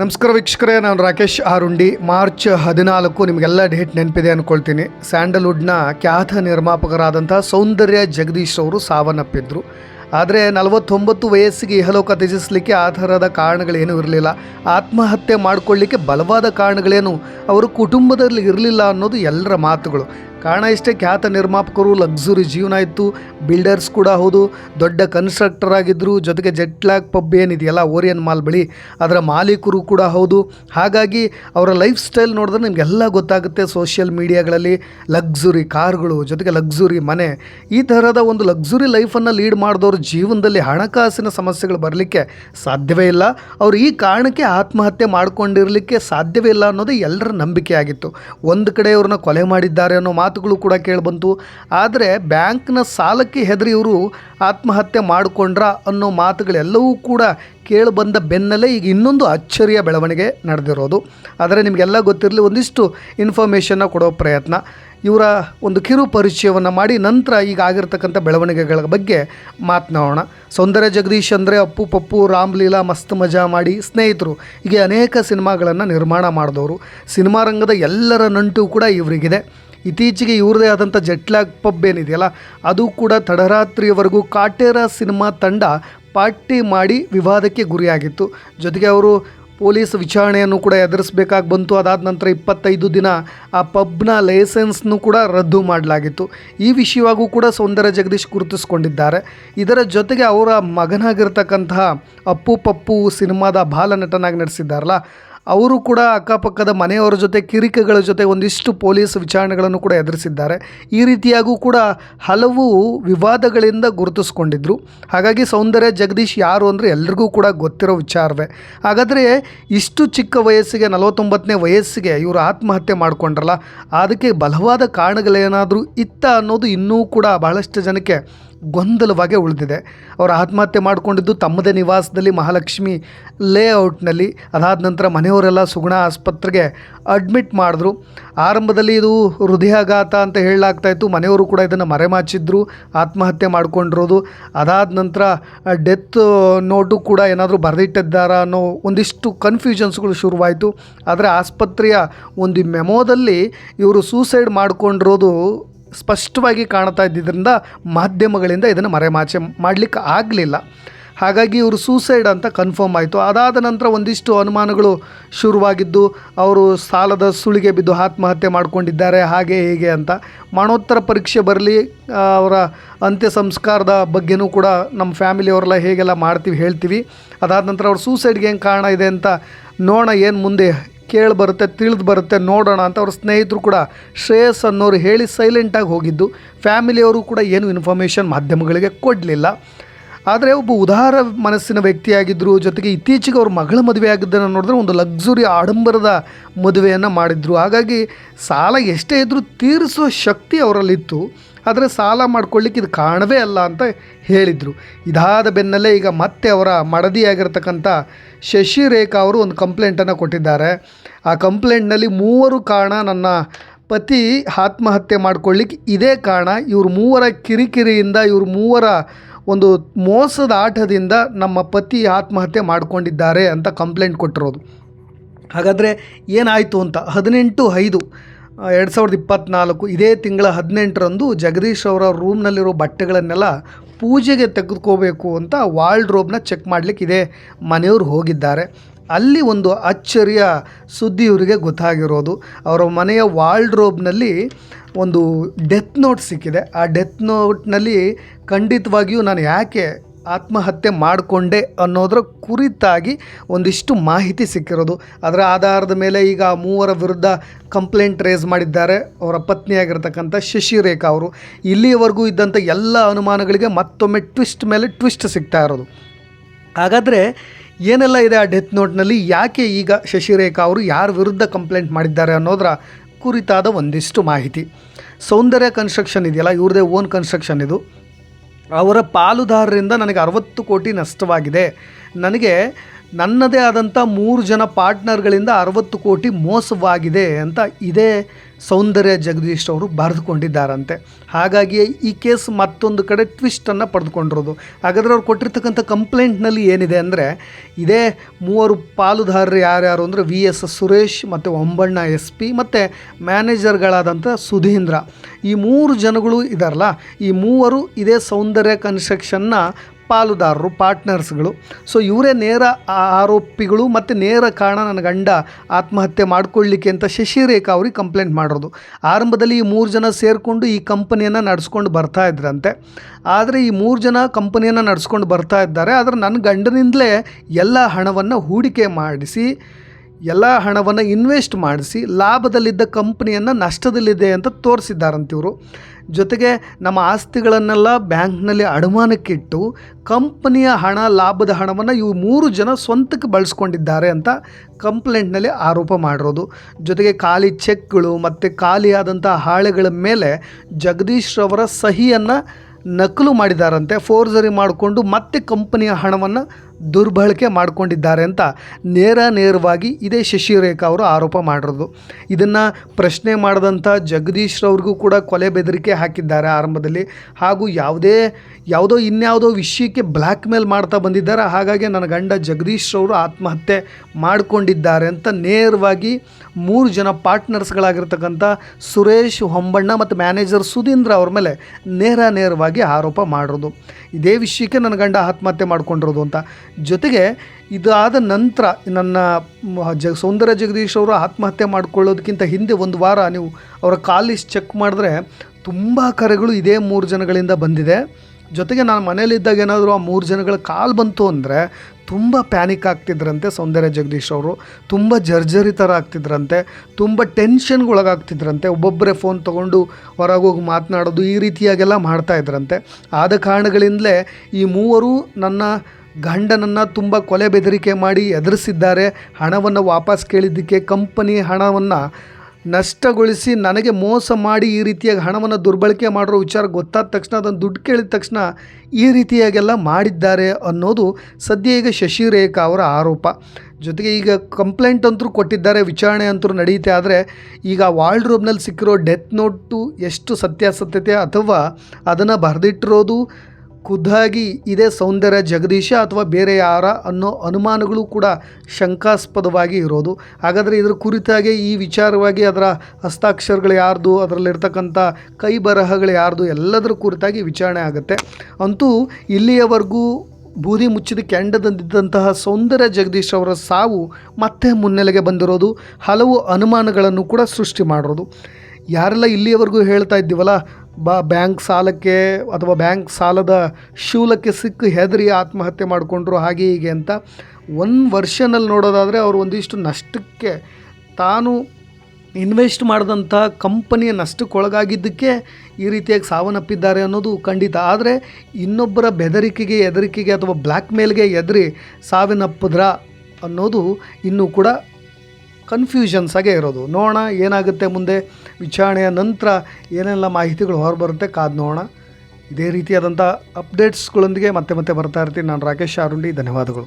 ನಮಸ್ಕಾರ ವೀಕ್ಷಕರೇ, ನಾನು ರಾಕೇಶ್ ಆರುಂಡಿ. ಮಾರ್ಚ್ ಹದಿನಾಲ್ಕು ನಿಮಗೆಲ್ಲ ಡೇಟ್ ನೆನಪಿದೆ ಅಂದ್ಕೊಳ್ತೀನಿ ಸ್ಯಾಂಡಲ್ವುಡ್ನ ಖ್ಯಾತ ನಿರ್ಮಾಪಕರಾದಂಥ ಸೌಂದರ್ಯ ಜಗದೀಶ್ ಅವರು ಸಾವನ್ನಪ್ಪಿದ್ರು. ಆದರೆ ನಲವತ್ತೊಂಬತ್ತು ವಯಸ್ಸಿಗೆ ಇಹಲೋಕ ತ್ಯಜಿಸಲಿಕ್ಕೆ ಆ ಥರದ ಕಾರಣಗಳೇನೂ ಇರಲಿಲ್ಲ. ಆತ್ಮಹತ್ಯೆ ಮಾಡಿಕೊಳ್ಳಿಕ್ಕೆ ಬಲವಾದ ಕಾರಣಗಳೇನು ಅವರು ಕುಟುಂಬದಲ್ಲಿ ಇರಲಿಲ್ಲ ಅನ್ನೋದು ಎಲ್ಲರ ಮಾತುಗಳು. ಕಾರಣ ಇಷ್ಟೇ, ಖ್ಯಾತ ನಿರ್ಮಾಪಕರು ಲಕ್ಸುರಿ ಜೀವನ ಇತ್ತು. ಬಿಲ್ಡರ್ಸ್ ಕೂಡ ಹೌದು. ದೊಡ್ಡ ಕನ್ಸ್ಟ್ರಕ್ಟರ್ ಆಗಿದ್ದರು ಜೊತೆಗೆ ಜೆಟ್ಲಾಗ್ ಪಬ್ ಏನಿದೆಯಲ್ಲ, ಓರಿಯನ್ ಮಾಲ್ ಬಳಿ ಅದರ ಮಾಲೀಕರು ಕೂಡ ಹೌದು. ಹಾಗಾಗಿ ಅವರ ಲೈಫ್ ಸ್ಟೈಲ್ ನೋಡಿದ್ರೆ ನಿಮಗೆಲ್ಲ ಗೊತ್ತಾಗುತ್ತೆ ಸೋಷಿಯಲ್ ಮೀಡಿಯಾಗಳಲ್ಲಿ ಲಕ್ಸುರಿ ಕಾರ್ಗಳು, ಜೊತೆಗೆ ಲಕ್ಸುರಿ ಮನೆ. ಈ ಥರದ ಒಂದು ಲಕ್ಸುರಿ ಲೈಫನ್ನು ಲೀಡ್ ಮಾಡಿದವ್ರ ಜೀವನದಲ್ಲಿ ಹಣಕಾಸಿನ ಸಮಸ್ಯೆಗಳು ಬರಲಿಕ್ಕೆ ಸಾಧ್ಯವೇ ಇಲ್ಲ. ಅವರು ಈ ಕಾರಣಕ್ಕೆ ಆತ್ಮಹತ್ಯೆ ಮಾಡಿಕೊಂಡಿರಲಿಕ್ಕೆ ಸಾಧ್ಯವೇ ಇಲ್ಲ ಅನ್ನೋದು ಎಲ್ಲರ ನಂಬಿಕೆ ಆಗಿತ್ತು. ಒಂದು ಕಡೆ ಅವ್ರನ್ನ ಕೊಲೆ ಮಾಡಿದ್ದಾರೆ ಅನ್ನೋ ಮಾತುಗಳು ಕೂಡ ಕೇಳಿಬಂತು ಆದರೆ ಬ್ಯಾಂಕ್ನ ಸಾಲಕ್ಕೆ ಹೆದರಿ ಇವರು ಆತ್ಮಹತ್ಯೆ ಮಾಡಿಕೊಂಡ್ರ ಅನ್ನೋ ಮಾತುಗಳೆಲ್ಲವೂ ಕೂಡ ಕೇಳಿಬಂದ ಬೆನ್ನಲ್ಲೇ ಈಗ ಇನ್ನೊಂದು ಅಚ್ಚರಿಯ ಬೆಳವಣಿಗೆ ನಡೆದಿರೋದು. ಆದರೆ ನಿಮಗೆಲ್ಲ ಗೊತ್ತಿರಲಿ ಒಂದಿಷ್ಟು ಇನ್ಫಾರ್ಮೇಷನ್ನ ಕೊಡೋ ಪ್ರಯತ್ನ. ಇವರ ಒಂದು ಕಿರು ಪರಿಚಯವನ್ನು ಮಾಡಿ ನಂತರ ಈಗ ಆಗಿರ್ತಕ್ಕಂಥ ಬೆಳವಣಿಗೆಗಳ ಬಗ್ಗೆ ಮಾತನಾಡೋಣ. ಸೌಂದರ್ಯ ಜಗದೀಶ್ ಅಂದರೆ ಅಪ್ಪು, ಪಪ್ಪು ರಾಮ್ಲೀಲಾ ಮಸ್ತ್ ಮಜಾ ಮಾಡಿ ಸ್ನೇಹಿತರು. ಹೀಗೆ ಅನೇಕ ಸಿನಿಮಾಗಳನ್ನು ನಿರ್ಮಾಣ ಮಾಡಿದವರು. ಸಿನಿಮಾ ರಂಗದ ಎಲ್ಲರ ನಂಟು ಕೂಡ ಇವರಿಗಿದೆ. ಇತ್ತೀಚೆಗೆ ಇವ್ರದೇ ಆದಂಥ ಜೆಟ್ಲಾಗ್ ಪಬ್ ಏನಿದೆಯಲ್ಲ, ಅದು ಕೂಡ ತಡರಾತ್ರಿಯವರೆಗೂ ಕಾಟೇರ ಸಿನಿಮಾ ತಂಡ ಪಾರ್ಟಿ ಮಾಡಿ ವಿವಾದಕ್ಕೆ ಗುರಿಯಾಗಿತ್ತು. ಜೊತೆಗೆ ಅವರು ಪೊಲೀಸ್ ವಿಚಾರಣೆಯನ್ನು ಕೂಡ ಎದುರಿಸಬೇಕಾಗಿ ಬಂತು. ಅದಾದ ನಂತರ ಇಪ್ಪತ್ತೈದು ದಿನ ಆ ಪಬ್ನ ಲೈಸೆನ್ಸ್ನು ಕೂಡ ರದ್ದು ಮಾಡಲಾಗಿತ್ತು. ಈ ವಿಷಯವಾಗೂ ಕೂಡ ಸೌಂದರ್ಯ ಜಗದೀಶ್ ಗುರುತಿಸ್ಕೊಂಡಿದ್ದಾರೆ. ಇದರ ಜೊತೆಗೆ ಅವರ ಮಗನಾಗಿರ್ತಕ್ಕಂತಹ ಅಪ್ಪು ಪಪ್ಪು ಸಿನಿಮಾದ ಬಾಲನಟನಾಗಿ ನಡೆಸಿದ್ದಾರಲ್ಲ ಅವರು ಕೂಡ ಅಕ್ಕಪಕ್ಕದ ಮನೆಯವರ ಜೊತೆ, ಕಿರಿಕಗಳ ಜೊತೆ ಒಂದಿಷ್ಟು ಪೊಲೀಸ್ ವಿಚಾರಣೆಗಳನ್ನು ಕೂಡ ಎದುರಿಸಿದ್ದಾರೆ. ಈ ರೀತಿಯಾಗೂ ಕೂಡ ಹಲವು ವಿವಾದಗಳಿಂದ ಗುರುತಿಸ್ಕೊಂಡಿದ್ರು. ಹಾಗಾಗಿ ಸೌಂದರ್ಯ, ಜಗದೀಶ್ ಯಾರು ಅಂದರೆ ಎಲ್ರಿಗೂ ಕೂಡ ಗೊತ್ತಿರೋ ವಿಚಾರವೇ. ಹಾಗಾದರೆ ಇಷ್ಟು ಚಿಕ್ಕ ವಯಸ್ಸಿಗೆ, ನಲವತ್ತೊಂಬತ್ತನೇ ವಯಸ್ಸಿಗೆ ಇವರು ಆತ್ಮಹತ್ಯೆ ಮಾಡಿಕೊಂಡ್ರಲ್ಲ, ಅದಕ್ಕೆ ಬಲವಾದ ಕಾರಣಗಳೇನಾದರೂ ಇತ್ತ ಅನ್ನೋದು ಇನ್ನೂ ಕೂಡ ಬಹಳಷ್ಟು ಜನಕ್ಕೆ ಗೊಂದಲವಾಗೇ ಉಳಿದಿದೆ. ಅವರು ಆತ್ಮಹತ್ಯೆ ಮಾಡಿಕೊಂಡಿದ್ದು ತಮ್ಮದೇ ನಿವಾಸದಲ್ಲಿ ಮಹಾಲಕ್ಷ್ಮಿ ಲೇಔಟ್ನಲ್ಲಿ. ಅದಾದ ನಂತರ ಮನೆಯವರೆಲ್ಲ ಸುಗುಣ ಆಸ್ಪತ್ರೆಗೆ ಅಡ್ಮಿಟ್ ಮಾಡಿದ್ರು. ಆರಂಭದಲ್ಲಿ ಇದು ಹೃದಯಾಘಾತ ಅಂತ ಹೇಳಲಾಗ್ತಾ ಇತ್ತು. ಮನೆಯವರು ಕೂಡ ಇದನ್ನು ಮರೆಮಾಚಿದ್ರು, ಆತ್ಮಹತ್ಯೆ ಮಾಡ್ಕೊಂಡಿರೋದು. ಅದಾದ ನಂತರ ಡೆತ್ ನೋಟು ಕೂಡ ಏನಾದರೂ ಬರೆದಿಟ್ಟಿದ್ದಾರಾ ಅನ್ನೋ ಒಂದಿಷ್ಟು ಕನ್ಫ್ಯೂಷನ್ಸ್ಗಳು ಶುರುವಾಯಿತು. ಆದರೆ ಆಸ್ಪತ್ರೆಯ ಒಂದು ಮೆಮೋದಲ್ಲಿ ಇವರು ಸೂಸೈಡ್ ಮಾಡ್ಕೊಂಡಿರೋದು ಸ್ಪಷ್ಟವಾಗಿ ಕಾಣ್ತಾ ಇದ್ದಿದ್ದರಿಂದ ಮಾಧ್ಯಮಗಳಿಂದ ಇದನ್ನು ಮರೆಮಾಚೆ ಮಾಡಲಿಕ್ಕೆ ಆಗಲಿಲ್ಲ. ಹಾಗಾಗಿ ಇವರು ಸೂಸೈಡ್ ಅಂತ ಕನ್ಫರ್ಮ್ ಆಯಿತು. ಅದಾದ ನಂತರ ಒಂದಿಷ್ಟು ಅನುಮಾನಗಳು ಶುರುವಾಗಿದ್ದು, ಅವರು ಸಾಲದ ಸುಳಿಗೆ ಬಿದ್ದು ಆತ್ಮಹತ್ಯೆ ಮಾಡಿಕೊಂಡಿದ್ದಾರೆ, ಹಾಗೆ ಹೀಗೆ ಅಂತ. ಮರಣೋತ್ತರ ಪರೀಕ್ಷೆ ಬರಲಿ ಅವರ ಅಂತ್ಯ ಸಂಸ್ಕಾರದ ಬಗ್ಗೆನೂ ಕೂಡ ನಮ್ಮ ಫ್ಯಾಮಿಲಿಯವರೆಲ್ಲ ಹೇಗೆಲ್ಲ ಮಾಡ್ತೀವಿ ಹೇಳ್ತೀವಿ. ಅದಾದ ನಂತರ ಅವ್ರ ಸೂಸೈಡ್ಗೆ ಏನು ಕಾರಣ ಇದೆ ಅಂತ ನೋಡೋಣ, ಏನು ಮುಂದೆ ಕೇಳಿ ಬರುತ್ತೆ, ತಿಳಿದು ಬರುತ್ತೆ, ನೋಡೋಣ ಅಂತ ಅವ್ರ ಸ್ನೇಹಿತರು ಕೂಡ ಶ್ರೇಯಸ್ ಅನ್ನೋರು ಹೇಳಿ ಸೈಲೆಂಟಾಗಿ ಹೋಗಿದ್ದು. ಫ್ಯಾಮಿಲಿಯವರು ಕೂಡ ಏನು ಇನ್ಫಾರ್ಮೇಷನ್ ಮಾಧ್ಯಮಗಳಿಗೆ ಕೊಡಲಿಲ್ಲ. ಆದರೆ ಒಬ್ಬ ಉದಾರ ಮನಸ್ಸಿನ ವ್ಯಕ್ತಿಯಾಗಿದ್ದರು ಜೊತೆಗೆ ಇತ್ತೀಚೆಗೆ ಅವ್ರ ಮಗಳ ಮದುವೆ ಆಗಿದ್ದನ್ನು ನೋಡಿದ್ರೆ ಒಂದು ಲಕ್ಸುರಿ ಆಡಂಬರದ ಮದುವೆಯನ್ನು ಮಾಡಿದರು. ಹಾಗಾಗಿ ಸಾಲ ಎಷ್ಟೇ ಇದ್ದರೂ ತೀರಿಸೋ ಶಕ್ತಿ ಅವರಲ್ಲಿತ್ತು. ಆದರೆ ಸಾಲ ಮಾಡ್ಕೊಳ್ಳಿಕ್ಕೆ ಇದು ಕಾಣವೇ ಅಲ್ಲ ಅಂತ ಹೇಳಿದರು. ಇದಾದ ಬೆನ್ನಲ್ಲೇ ಈಗ ಮತ್ತೆ ಅವರ ಮಡದಿಯಾಗಿರ್ತಕ್ಕಂಥ ಶಶಿರೇಖಾ ಅವರು ಒಂದು ಕಂಪ್ಲೇಂಟನ್ನು ಕೊಟ್ಟಿದ್ದಾರೆ. ಆ ಕಂಪ್ಲೇಂಟ್ನಲ್ಲಿ ಮೂವರು ಕಾರಣ ನನ್ನ ಪತಿ ಆತ್ಮಹತ್ಯೆ ಮಾಡ್ಕೊಳ್ಳಿಕ್ಕೆ ಇದೇ ಕಾರಣ. ಇವರು ಮೂವರ ಕಿರಿಕಿರಿಯಿಂದ, ಇವರು ಮೂವರ ಒಂದು ಮೋಸದ ಆಟದಿಂದ ನಮ್ಮ ಪತಿ ಆತ್ಮಹತ್ಯೆ ಮಾಡಿಕೊಂಡಿದ್ದಾರೆ ಅಂತ ಕಂಪ್ಲೇಂಟ್ ಕೊಟ್ಟಿರೋದು. ಹಾಗಾದರೆ ಏನಾಯಿತು ಅಂತ, ಹದಿನೆಂಟು ಐದು ಎರಡು ಸಾವಿರದ ಇಪ್ಪತ್ತ್ನಾಲ್ಕು ಇದೇ ತಿಂಗಳ ಹದಿನೆಂಟರಂದು ಜಗದೀಶ್ ಅವರ ರೂಮ್ನಲ್ಲಿರೋ ಬಟ್ಟೆಗಳನ್ನೆಲ್ಲ ಪೂಜೆಗೆ ತೆಗೆದುಕೋಬೇಕು ಅಂತ ವಾಲ್ಡ್ರೋಬ್ನ ಚೆಕ್ ಮಾಡಲಿಕ್ಕೆ ಇದೇ ಮನೆಯವರು ಹೋಗಿದ್ದಾರೆ. ಅಲ್ಲಿ ಒಂದು ಅಚ್ಚರಿಯ ಸುದ್ದಿ ಇವರಿಗೆ ಗೊತ್ತಾಗಿರೋದು. ಅವರ ಮನೆಯ ವಾಲ್ಡ್ರೋಬ್ನಲ್ಲಿ ಒಂದು ಡೆತ್ ನೋಟ್ ಸಿಕ್ಕಿದೆ. ಆ ಡೆತ್ ನೋಟ್ನಲ್ಲಿ ಖಂಡಿತವಾಗಿಯೂ ನಾನು ಯಾಕೆ ಆತ್ಮಹತ್ಯೆ ಮಾಡಿಕೊಂಡೆ ಅನ್ನೋದರ ಕುರಿತಾಗಿ ಒಂದಿಷ್ಟು ಮಾಹಿತಿ ಸಿಕ್ಕಿರೋದು. ಅದರ ಆಧಾರದ ಮೇಲೆ ಈಗ ಮೂವರ ವಿರುದ್ಧ ಕಂಪ್ಲೇಂಟ್ ರೇಸ್ ಮಾಡಿದ್ದಾರೆ ಅವರ ಪತ್ನಿಯಾಗಿರ್ತಕ್ಕಂಥ ಶಶಿರೇಖಾ ಅವರು. ಇಲ್ಲಿಯವರೆಗೂ ಇದ್ದಂಥ ಎಲ್ಲ ಅನುಮಾನಗಳಿಗೆ ಮತ್ತೊಮ್ಮೆ ಟ್ವಿಸ್ಟ್ ಮೇಲೆ ಟ್ವಿಸ್ಟ್ ಸಿಗ್ತಾ ಇರೋದು. ಹಾಗಾದರೆ ಏನೆಲ್ಲ ಇದೆ ಆ ಡೆತ್ ನೋಟ್ನಲ್ಲಿ ಯಾಕೆ ಈಗ ಶಶಿರೇಖಾ ಅವರು ಯಾರ ವಿರುದ್ಧ ಕಂಪ್ಲೇಂಟ್ ಮಾಡಿದ್ದಾರೆ ಅನ್ನೋದರ ಕುರಿತಾದ ಒಂದಿಷ್ಟು ಮಾಹಿತಿ. ಸೌಂದರ್ಯ ಕನ್ಸ್ಟ್ರಕ್ಷನ್ ಇದೆಯಲ್ಲ ಇವ್ರದೇ ಓನ್ ಕನ್ಸ್ಟ್ರಕ್ಷನ್ ಇದು. ಅವರ ಪಾಲುದಾರರಿಂದ ನನಗೆ ಅರವತ್ತು ಕೋಟಿ ನಷ್ಟವಾಗಿದೆ. ನನಗೆ ನನ್ನದೇ ಆದಂಥ ಮೂರು ಜನ ಪಾರ್ಟ್ನರ್ಗಳಿಂದ ಅರವತ್ತು ಕೋಟಿ ಮೋಸವಾಗಿದೆ ಅಂತ ಇದೇ ಸೌಂದರ್ಯ ಜಗದೀಶ್ ಅವರು ಬರೆದುಕೊಂಡಿದ್ದಾರಂತೆ. ಹಾಗಾಗಿ ಈ ಕೇಸ್ ಮತ್ತೊಂದು ಕಡೆ ಟ್ವಿಸ್ಟನ್ನು ಪಡೆದುಕೊಂಡಿರೋದು. ಹಾಗಾದರೆ ಅವ್ರು ಕೊಟ್ಟಿರ್ತಕ್ಕಂಥ ಕಂಪ್ಲೇಂಟ್ನಲ್ಲಿ ಏನಿದೆ ಅಂದರೆ, ಇದೇ ಮೂವರು ಪಾಲುದಾರರು ಯಾರ್ಯಾರು ಅಂದರೆ ವಿ ಎಸ್ ಸುರೇಶ್ ಮತ್ತು ಒಂಬಣ್ಣ ಎಸ್ ಪಿ ಮತ್ತು ಮ್ಯಾನೇಜರ್ಗಳಾದಂಥ ಸುಧೀಂದ್ರ. ಈ ಮೂರು ಜನಗಳು ಇದಾರಲ್ಲ, ಈ ಮೂವರು ಇದೇ ಸೌಂದರ್ಯ ಕನ್ಸ್ಟ್ರಕ್ಷನ್ನ ಪಾಲುದಾರರು, ಪಾರ್ಟ್ನರ್ಸ್ಗಳು. ಸೊ, ಇವರೇ ನೇರ ಆರೋಪಿಗಳು ಮತ್ತು ನೇರ ಕಾರಣ ನನ್ನ ಗಂಡ ಆತ್ಮಹತ್ಯೆ ಮಾಡ್ಕೊಳ್ಳಿಕ್ಕೆ ಅಂತ ಶಶಿರೇಖಾ ಅವ್ರಿಗೆ ಕಂಪ್ಲೇಂಟ್ ಮಾಡಿರೋದು. ಆರಂಭದಲ್ಲಿ ಈ ಮೂರು ಜನ ಸೇರಿಕೊಂಡು ಈ ಕಂಪನಿಯನ್ನು ನಡೆಸ್ಕೊಂಡು ಬರ್ತಾ ಇದ್ರಂತೆ. ಆದರೆ ಈ ಮೂರು ಜನ ಕಂಪನಿಯನ್ನು ನಡೆಸ್ಕೊಂಡು ಬರ್ತಾ ಇದ್ದಾರೆ. ಆದರೆ ನನ್ನ ಗಂಡನಿಂದಲೇ ಎಲ್ಲ ಹಣವನ್ನು ಹೂಡಿಕೆ ಮಾಡಿಸಿ ಎಲ್ಲ ಹಣವನ್ನು ಇನ್ವೆಸ್ಟ್ ಮಾಡಿಸಿ ಲಾಭದಲ್ಲಿದ್ದ ಕಂಪ್ನಿಯನ್ನು ನಷ್ಟದಲ್ಲಿದೆ ಅಂತ ತೋರಿಸಿದ್ದಾರಂತ ಇವರು. ಜೊತೆಗೆ ನಮ್ಮ ಆಸ್ತಿಗಳನ್ನೆಲ್ಲ ಬ್ಯಾಂಕ್ನಲ್ಲಿ ಅಡಮಾನಕ್ಕಿಟ್ಟು ಕಂಪನಿಯ ಹಣ, ಲಾಭದ ಹಣವನ್ನು ಇವು ಮೂರು ಜನ ಸ್ವಂತಕ್ಕೆ ಬಳಸ್ಕೊಂಡಿದ್ದಾರೆ ಅಂತ ಕಂಪ್ಲೇಂಟ್ನಲ್ಲಿ ಆರೋಪ ಮಾಡಿರೋದು. ಜೊತೆಗೆ ಖಾಲಿ ಚೆಕ್ಗಳು ಮತ್ತು ಖಾಲಿಯಾದಂಥ ಹಾಳೆಗಳ ಮೇಲೆ ಜಗದೀಶ್ ರವರ ಸಹಿಯನ್ನು ನಕಲು ಮಾಡಿದಾರಂತೆ ಫೋರ್ಜರಿ ಮಾಡಿಕೊಂಡು ಮತ್ತೆ ಕಂಪನಿಯ ಹಣವನ್ನು ದುರ್ಬಳಕೆ ಮಾಡಿಕೊಂಡಿದ್ದಾರೆ ಅಂತ ನೇರ ನೇರವಾಗಿ ಇದೇ ಶಶಿರೇಖಾ ಅವರು ಆರೋಪ ಮಾಡಿರೋದು. ಇದನ್ನು ಪ್ರಶ್ನೆ ಮಾಡಿದಂಥ ಜಗದೀಶ್ ರವ್ರಿಗೂ ಕೂಡ ಕೊಲೆ ಬೆದರಿಕೆ ಹಾಕಿದ್ದಾರೆ ಆರಂಭದಲ್ಲಿ. ಹಾಗೂ ಯಾವುದೇ, ಯಾವುದೋ ಇನ್ಯಾವುದೋ ವಿಷಯಕ್ಕೆ ಬ್ಲ್ಯಾಕ್ ಮೇಲ್ ಮಾಡ್ತಾ ಬಂದಿದ್ದಾರೆ. ಹಾಗಾಗಿ ನನ್ನ ಗಂಡ ಜಗದೀಶ್ ರವರು ಆತ್ಮಹತ್ಯೆ ಮಾಡಿಕೊಂಡಿದ್ದಾರೆ ಅಂತ ನೇರವಾಗಿ ಮೂರು ಜನ ಪಾರ್ಟ್ನರ್ಸ್ಗಳಾಗಿರ್ತಕ್ಕಂಥ ಸುರೇಶ್ ಹೊಂಬಣ್ಣ ಮತ್ತು ಮ್ಯಾನೇಜರ್ ಸುಧೀಂದ್ರ ಅವ್ರ ಮೇಲೆ ನೇರ ನೇರವಾಗಿ ಆರೋಪ ಮಾಡಿರೋದು. ಇದೇ ವಿಷಯಕ್ಕೆ ನನ್ನ ಗಂಡ ಆತ್ಮಹತ್ಯೆ ಮಾಡ್ಕೊಂಡಿರೋದು ಅಂತ. ಜೊತೆಗೆ ಇದಾದ ನಂತರ ನನ್ನ ಜ, ಸೌಂದರ್ಯ ಜಗದೀಶ್ ಅವರು ಆತ್ಮಹತ್ಯೆ ಮಾಡಿಕೊಳ್ಳೋದಕ್ಕಿಂತ ಹಿಂದೆ ಒಂದು ವಾರ ನೀವು ಅವರ ಕಾಲಿಸ್ ಚೆಕ್ ಮಾಡಿದ್ರೆ ತುಂಬ ಕರೆಗಳು ಇದೇ ಮೂರು ಜನಗಳಿಂದ ಬಂದಿದೆ. ಜೊತೆಗೆ ನಾನು ಮನೇಲಿದ್ದಾಗ ಏನಾದರೂ ಆ ಮೂರು ಜನಗಳ ಕಾಲ್ ಬಂತು ಅಂದರೆ ತುಂಬ ಪ್ಯಾನಿಕ್ ಆಗ್ತಿದ್ರಂತೆ ಸೌಂದರ್ಯ ಜಗದೀಶ್ ಅವರು. ತುಂಬ ಜರ್ಜರಿತರ ಆಗ್ತಿದ್ರಂತೆ ತುಂಬ ಟೆನ್ಷನ್ಗೊಳಗಾಗ್ತಿದ್ರಂತೆ ಒಬ್ಬೊಬ್ಬರೇ ಫೋನ್ ತೊಗೊಂಡು ಹೊರಗೋಗಿ ಮಾತನಾಡೋದು ಈ ರೀತಿಯಾಗೆಲ್ಲ ಮಾಡ್ತಾಯಿದ್ರಂತೆ ಆದ ಕಾರಣಗಳಿಂದಲೇ ಈ ಮೂವರು ನನ್ನ ಗಂಡನನ್ನು ತುಂಬ ಕೊಲೆ ಬೆದರಿಕೆ ಮಾಡಿ ಎದುರಿಸಿದ್ದಾರೆ. ಹಣವನ್ನು ವಾಪಸ್ ಕೇಳಿದ್ದಕ್ಕೆ ಕಂಪನಿ ಹಣವನ್ನು ನಷ್ಟಗೊಳಿಸಿ ನನಗೆ ಮೋಸ ಮಾಡಿ ಈ ರೀತಿಯಾಗಿ ಹಣವನ್ನು ದುರ್ಬಳಕೆ ಮಾಡಿರೋ ವಿಚಾರ ಗೊತ್ತಾದ ತಕ್ಷಣ ಅದನ್ನು ದುಡ್ಡು ಕೇಳಿದ ತಕ್ಷಣ ಈ ರೀತಿಯಾಗೆಲ್ಲ ಮಾಡಿದ್ದಾರೆ ಅನ್ನೋದು ಸದ್ಯ ಈಗ ಶಶಿರೇಖಾ ಅವರ ಆರೋಪ. ಜೊತೆಗೆ ಈಗ ಕಂಪ್ಲೇಂಟ್ ಅಂತರೂ ಕೊಟ್ಟಿದ್ದಾರೆ, ವಿಚಾರಣೆ ಅಂತೂ ನಡೆಯುತ್ತೆ. ಆದರೆ ಈಗ ವಾಲ್ಡ್ ರೂಮ್ನಲ್ಲಿ ಸಿಕ್ಕಿರೋ ಡೆತ್ ನೋಟು ಎಷ್ಟು ಸತ್ಯಾಸತ್ಯತೆ ಅಥವಾ ಅದನ್ನು ಬರೆದಿಟ್ಟಿರೋದು ಖುದ್ದಾಗಿ ಇದೇ ಸೌಂದರ್ಯ ಜಗದೀಶ ಅಥವಾ ಬೇರೆ ಯಾರ ಅನ್ನೋ ಅನುಮಾನಗಳು ಕೂಡ ಶಂಕಾಸ್ಪದವಾಗಿ ಇರೋದು. ಹಾಗಾದರೆ ಇದರ ಕುರಿತಾಗಿ ಈ ವಿಚಾರವಾಗಿ ಅದರ ಹಸ್ತಾಕ್ಷರಗಳು ಯಾರ್ದು, ಅದರಲ್ಲಿರ್ತಕ್ಕಂಥ ಕೈ ಬರಹಗಳು ಯಾರ್ದು ಎಲ್ಲದರ ಕುರಿತಾಗಿ ವಿಚಾರಣೆ ಆಗುತ್ತೆ. ಅಂತೂ ಇಲ್ಲಿಯವರೆಗೂ ಬೂದಿ ಮುಚ್ಚಿದ ಕೆಂಡದಂದಿದ್ದಂತಹ ಸೌಂದರ್ಯ ಜಗದೀಶ್ ಅವರ ಸಾವು ಮತ್ತೆ ಮುನ್ನೆಲೆಗೆ ಬಂದಿರೋದು, ಹಲವು ಅನುಮಾನಗಳನ್ನು ಕೂಡ ಸೃಷ್ಟಿ ಮಾಡಿರೋದು. ಯಾರೆಲ್ಲ ಇಲ್ಲಿಯವರೆಗೂ ಹೇಳ್ತಾ ಇದ್ದೀವಲ್ಲ ಬಾ ಬ್ಯಾಂಕ್ ಸಾಲಕ್ಕೆ ಅಥವಾ ಬ್ಯಾಂಕ್ ಸಾಲದ ಶೂಲಕ್ಕೆ ಸಿಕ್ಕು ಹೆದರಿ ಆತ್ಮಹತ್ಯೆ ಮಾಡಿಕೊಂಡ್ರು ಹಾಗೆ ಹೀಗೆ ಅಂತ ಒಂದು ವರ್ಷನಲ್ಲಿ ನೋಡೋದಾದರೆ ಅವರು ಒಂದಿಷ್ಟು ನಷ್ಟಕ್ಕೆ ತಾನು ಇನ್ವೆಸ್ಟ್ ಮಾಡಿದಂಥ ಕಂಪನಿಯ ನಷ್ಟಕ್ಕೊಳಗಾಗಿದ್ದಕ್ಕೆ ಈ ರೀತಿಯಾಗಿ ಸಾವನ್ನಪ್ಪಿದ್ದಾರೆ ಅನ್ನೋದು ಖಂಡಿತ. ಆದರೆ ಇನ್ನೊಬ್ಬರ ಬೆದರಿಕೆಗೆ, ಹೆದರಿಕೆಗೆ ಅಥವಾ ಬ್ಲ್ಯಾಕ್ ಮೇಲ್ಗೆ ಎದರಿ ಸಾವಿನಪ್ಪಿದ್ರ ಅನ್ನೋದು ಇನ್ನೂ ಕೂಡ ಕನ್ಫ್ಯೂಷನ್ಸ್ ಆಗೇ ಇರೋದು. ನೋಡೋಣ, ಏನಾಗುತ್ತೆ ಮುಂದೆ? ವಿಚಾರಣೆಯ ನಂತರ ಏನೆಲ್ಲ ಮಾಹಿತಿಗಳು ಹೊರಬರುತ್ತೆ ಕಾದು ನೋಡೋಣ. ಇದೇ ರೀತಿಯಾದಂಥ ಅಪ್ಡೇಟ್ಸ್ಗಳೊಂದಿಗೆ ಮತ್ತೆ ಮತ್ತೆ ಬರ್ತಾ ಇರ್ತೀನಿ. ನಾನು ರಾಕೇಶ್ ಆರುಂಡಿ ಧನ್ಯವಾದಗಳು.